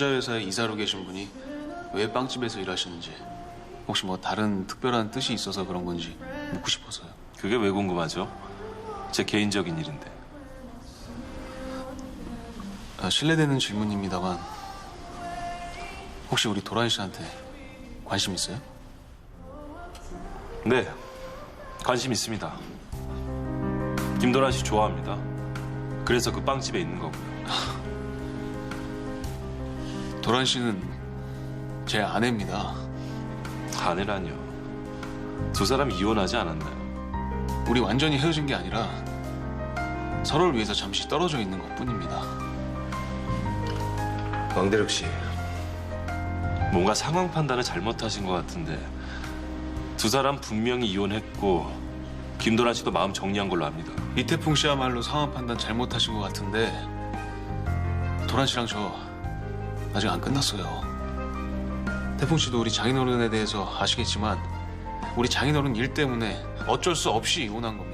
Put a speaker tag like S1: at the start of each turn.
S1: 투자회사에 이사로 계신 분이 왜 빵집에서 일하시는지 혹시 뭐 다른 특별한 뜻이 있어서 그런 건지 묻고 싶어서요.
S2: 그게 왜 궁금하죠? 제 개인적인 일인데.
S1: 아, 실례되는 질문입니다만 혹시 우리 도란 씨한테 관심 있어요?
S2: 네, 관심 있습니다. 김도란 씨 좋아합니다. 그래서 그 빵집에 있는 거고요.
S1: 도란 씨는 제 아내입니다.
S2: 아내라뇨. 두 사람이 이혼하지 않았나요?
S1: 우리 완전히 헤어진 게 아니라 서로를 위해서 잠시 떨어져 있는 것 뿐입니다.
S3: 왕대륙 씨,
S2: 뭔가 상황 판단을 잘못하신 것 같은데 두 사람 분명히 이혼했고 김도란 씨도 마음 정리한 걸로 압니다.
S1: 이태풍 씨야말로 상황 판단 잘못하신 것 같은데 도란 씨랑 저 아직 안 끝났어요. 태풍 씨도 우리 장인어른에 대해서 아시겠지만 우리 장인어른 일 때문에 어쩔 수 없이 이혼한 겁니다.